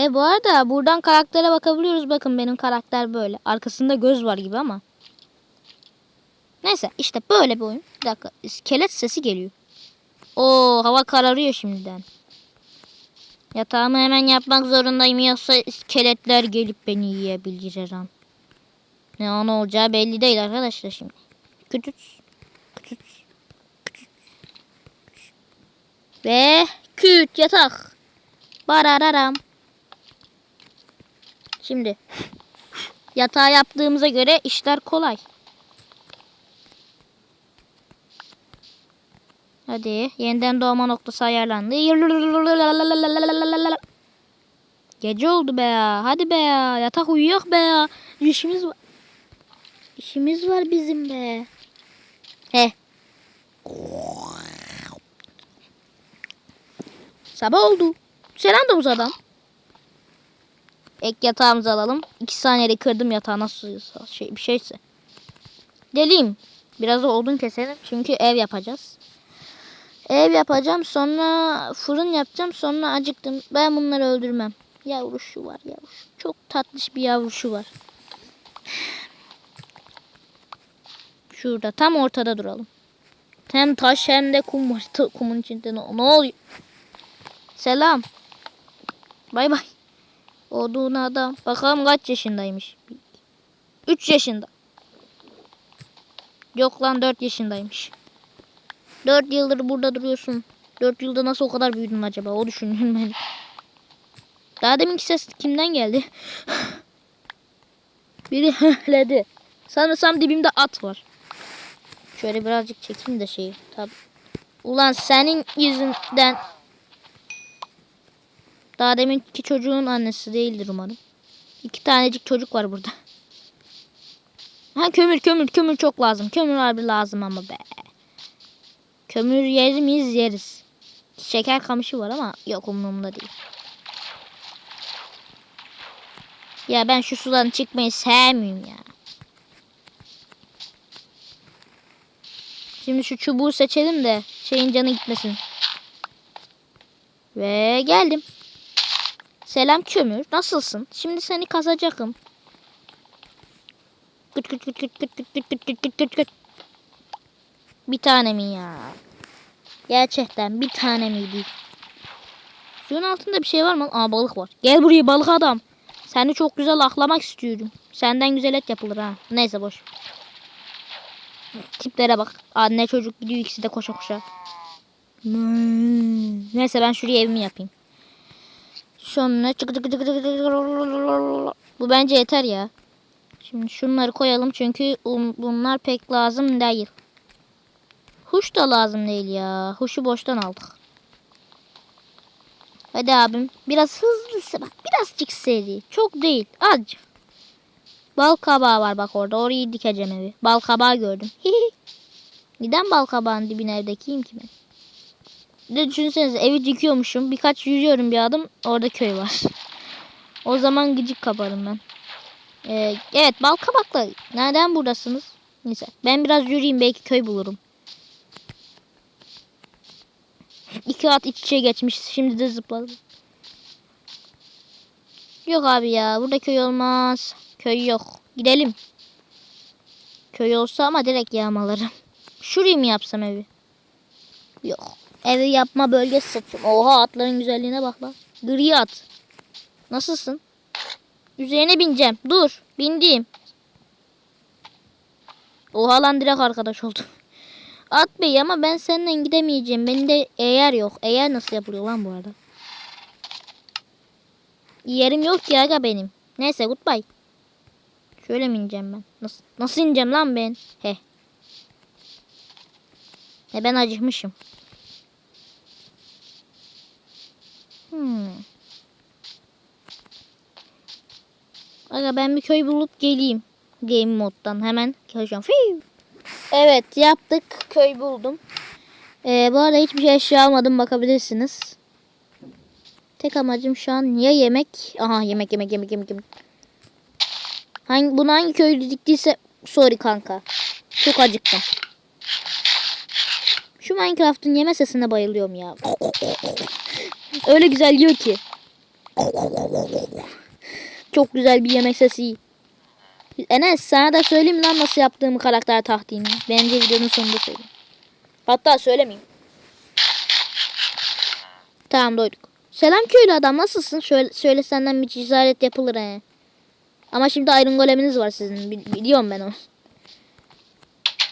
E bu arada buradan karaktere bakabiliyoruz. Bakın benim karakter böyle. Arkasında göz var gibi ama. Neyse işte böyle bir oyun. Bir dakika iskelet sesi geliyor. Oo hava kararıyor şimdiden. Yatağımı hemen yapmak zorundayım yoksa iskeletler gelip beni yiyebilir her an. Ne an olacağı belli değil arkadaşlar şimdi. Kütüt. Kütüt. Kütüt. Ve küt yatak. Barararam. Şimdi yatağı yaptığımıza göre işler kolay. Hadi yeniden doğma noktası ayarlandı. Gece oldu be ya. Hadi be ya. Yatak uyuyak be ya. İşimiz var. İşimiz var bizim be. He. Sabah oldu. Selam domuz adam. Ek yatağımızı alalım. İki saniyede kırdım yatağı nasıl şey, bir şeyse. Deliyim. Biraz da odun keselim. Çünkü ev yapacağız. Ev yapacağım. Sonra fırın yapacağım. Sonra acıktım. Ben bunları öldürmem. Yavruşu var yavruş. Çok tatlış bir yavruşu var. Şurada tam ortada duralım. Hem taş hem de kum var. Kumun içinde ne, ne oluyor? Selam. Bay bay. Odun adam. Bakalım kaç yaşındaymış. 3 yaşında. Yok lan 4 yaşındaymış. 4 yıldır burada duruyorsun. 4 yılda nasıl o kadar büyüdün acaba? O düşündüm ben. Daha deminki ses kimden geldi? Biri höhledi. Sanırsam dibimde at var. Şöyle birazcık çekeyim de şeyi. Tabii. Ulan senin yüzünden daha deminki çocuğun annesi değildir umarım. İki tanecik çocuk var burada. Ha kömür kömür kömür çok lazım. Kömür harbi lazım ama be. Kömür yer miyiz yeriz. Şeker kamışı var ama yok umurumda değil. Ya ben şu sudan çıkmayı sevmiyorum ya. Şimdi şu çubuğu seçelim de şeyin canı gitmesin. Ve geldim. Selam kömür. Nasılsın? Şimdi seni kazacakım. Gıt gıt gıt gıt gıt gıt gıt gıt gıt gıt gıt. Bir tane mi ya? Gerçekten bir tane miydi? Suyun altında bir şey var mı? Aa balık var. Gel buraya balık adam. Seni çok güzel aklamak istiyorum. Senden güzel et yapılır ha. Neyse boş. Tiplere bak. Anne çocuk gidiyor ikisi de koşa koşa. Hmm. Neyse ben şuraya evimi yapayım. Sonra çık çık çık çık çık. Bu bence yeter ya. Şimdi şunları koyalım çünkü um- bunlar pek lazım değil. Huş da lazım değil ya. Huşu boştan aldık. Hadi abim. Biraz hızlısı bak. Birazcık seri. Çok değil. Azıcık. Bal kabağı var bak orada. Orayı dikeceğim evi. Bal kabağı gördüm. Neden bal kabağın dibine ev dikeyim ki ben? De düşünsenize evi dikiyormuşum. Birkaç yürüyorum bir adım. Orada köy var. o zaman gıcık kaparım ben. Ee, evet bal kabakla. Nereden buradasınız? Neyse. Ben biraz yürüyeyim belki köy bulurum. İki at iç içe geçmiş. Şimdi de zıpladım. Yok abi ya. Burada köy olmaz. Köy yok. Gidelim. Köy olsa ama direkt yağmalarım. Şurayı mı yapsam evi? Yok. Evi yapma bölgesi seçim. Oha atların güzelliğine bak lan. Gri at. Nasılsın? Üzerine bineceğim. Dur. Bindim. Oha lan direkt arkadaş oldu. At bey ama ben seninle gidemeyeceğim. Benim de eğer yok. Eğer nasıl yapılıyor lan bu arada? Yerim yok ki aga benim. Neyse goodbye. Şöyle mi ineceğim ben? Nasıl, nasıl ineceğim lan ben? He. E ben acıkmışım. Hmm. Aga ben bir köy bulup geleyim. Game moddan hemen. Fiu. Evet yaptık. Köy buldum. Ee, bu arada hiçbir şey eşya almadım bakabilirsiniz. Tek amacım şu an ya yemek. Aha yemek yemek yemek yemek yemek. Hangi, bunu hangi köylü diktiyse sorry kanka. Çok acıktım. Şu Minecraft'ın yeme sesine bayılıyorum ya. Öyle güzel yiyor ki. Çok güzel bir yemek sesi. Enes sana da söyleyeyim lan nasıl yaptığımı karakter tahtiğini. Bence videonun sonunda söyleyeyim. Hatta söylemeyeyim. Tamam doyduk. Selam köylü adam nasılsın? Şöyle söyle senden bir ticaret yapılır he. Ama şimdi Iron Golem'iniz var sizin. Bi- Biliyorum ben onu.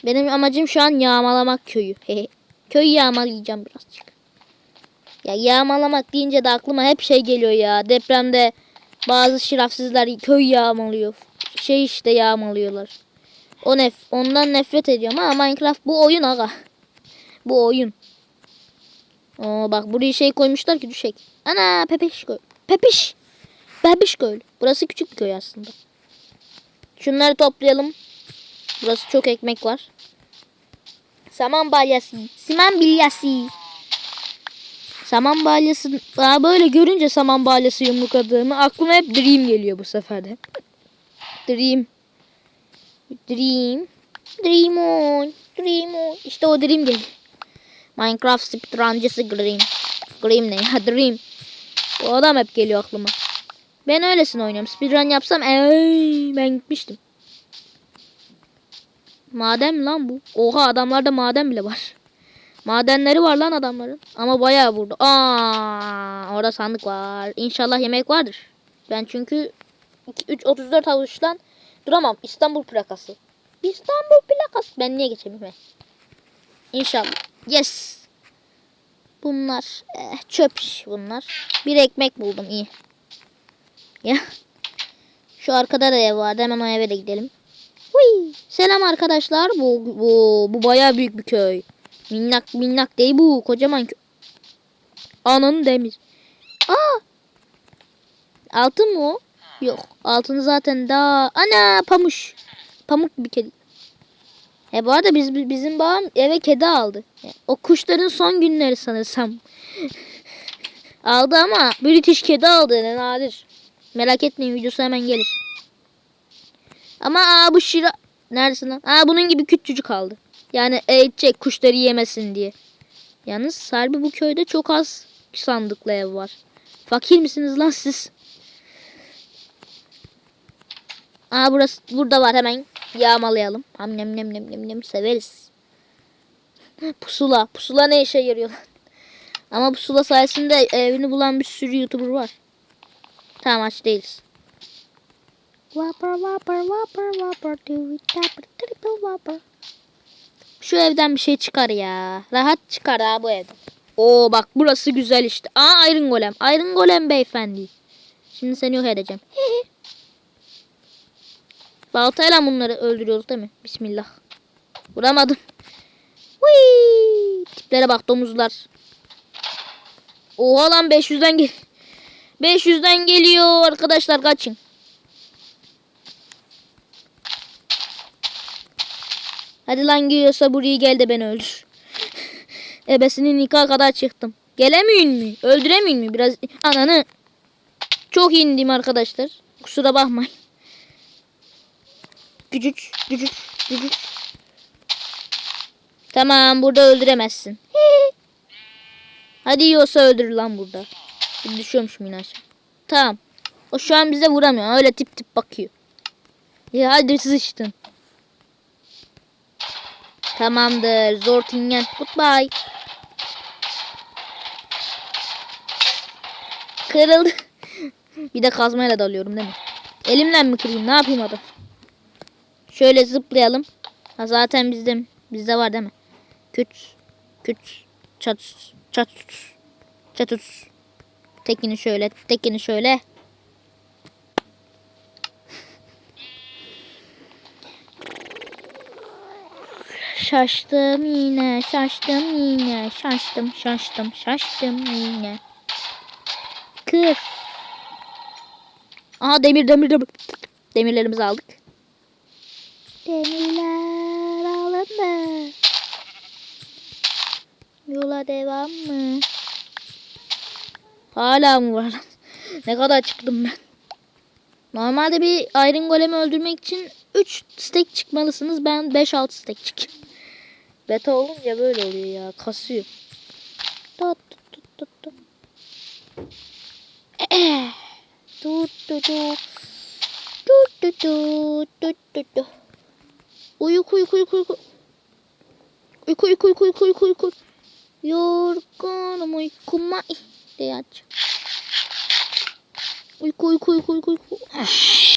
Benim amacım şu an yağmalamak köyü. Köyü yağmalayacağım birazcık. Ya yağmalamak deyince de aklıma hep şey geliyor ya. Depremde bazı şerefsizler köy yağmalıyor. Şey işte yağmalıyorlar. O nef ondan nefret ediyorum ama Minecraft bu oyun aga. Bu oyun. Oo bak buraya şey koymuşlar ki düşek. Ana pepeş köy. Pepiş. Pepiş köy. Burası küçük bir köy aslında. Şunları toplayalım. Burası çok ekmek var. Saman balyası. Siman bilyası. Saman balyası. Aa, böyle görünce saman balyası yumrukladığımı aklıma hep Dream geliyor bu sefer de. Dream. Dream. Dream on. Dream on. İşte o Dream geliyor. Minecraft speedruncısı Dream. Dream ne ya Dream. O adam hep geliyor aklıma. Ben öylesine oynuyorum. Speedrun yapsam ey, ben gitmiştim. Maden mi lan bu? Oha adamlarda maden bile var. Madenleri var lan adamların. Ama bayağı vurdu. Aa, orada sandık var. İnşallah yemek vardır. Ben çünkü 2, 3, 34 avuçtan duramam. İstanbul plakası. İstanbul plakası. Ben niye geçemeyim? İnşallah. Yes. Bunlar eh, çöp bunlar. Bir ekmek buldum iyi. Ya. Şu arkada da ev vardı. Hemen o eve de gidelim. Huy. Selam arkadaşlar. Bu, bu, bu bayağı büyük bir köy. Minnak minnak değil bu. Kocaman köy. Ananın demir. Aa. Altın mı o? Yok. Altını zaten daha... Ana pamuş. Pamuk bir kedi. E bu arada biz, bizim babam eve kedi aldı. E, O kuşların son günleri sanırsam. aldı ama British kedi aldı ne nadir. Merak etmeyin videosu hemen gelir. Ama aa bu şira... Neredesin lan? Aa bunun gibi küçücük kaldı. Yani eğitecek kuşları yemesin diye. Yalnız harbi bu köyde çok az sandıklı ev var. Fakir misiniz lan siz? Aa burası burada var hemen yağmalayalım. Ham nem nem nem nem nem severiz. Pusula. Pusula ne işe yarıyor lan? Ama pusula sayesinde evini bulan bir sürü YouTuber var. Tamam aç değiliz. Whopper whopper whopper whopper do it whopper triple whopper. Şu evden bir şey çıkar ya. Rahat çıkar ha bu evden. Oo bak burası güzel işte. Aa Iron Golem. Iron Golem beyefendi. Şimdi seni yok edeceğim. Baltayla bunları öldürüyoruz değil mi? Bismillah. Vuramadım. Whee! Tiplere bak domuzlar. Oha lan 500'den gel. 500'den geliyor arkadaşlar kaçın. Hadi lan geliyorsa buraya gel de beni öldür. Ebesinin nikah kadar çıktım. Gelemiyor mi? Öldüremiyor mi? Biraz ananı. Çok indim arkadaşlar. Kusura bakmayın. Gücük, gücük, gücük. Tamam burada öldüremezsin. Hadi yiyorsa öldür lan burada. Düşüyormuş aşağı. Tamam. O şu an bize vuramıyor. Öyle tip tip bakıyor. Ya hadi sıçtın. Tamamdır. Zor tingen. Goodbye. Kırıldı. bir de kazmayla dalıyorum değil mi? Elimle mi kırayım? Ne yapayım adam? Şöyle zıplayalım. Ha zaten bizde bizde var değil mi? Küt küt çat çat çatut. Tekini şöyle, tekini şöyle. Şaştım yine, şaştım yine, şaştım, şaştım, şaştım yine. Kır. Aha demir, demir, demir. Demirlerimizi aldık. Demirler alındı. Yola devam mı? Hala mı var? ne kadar çıktım ben? Normalde bir Iron Golem'i öldürmek için 3 stack çıkmalısınız. Ben 5-6 stack çıkıyorum. Beta olunca böyle oluyor ya. Kasıyor. Tut tut tut tut. tut. du du. Du du du du du du. Uyku uyku uyku uyku. Uyku uyku uyku uyku uyku uyku. Yorgunum uykuma ihtiyaç. Uyku uyku uyku uyku uyku.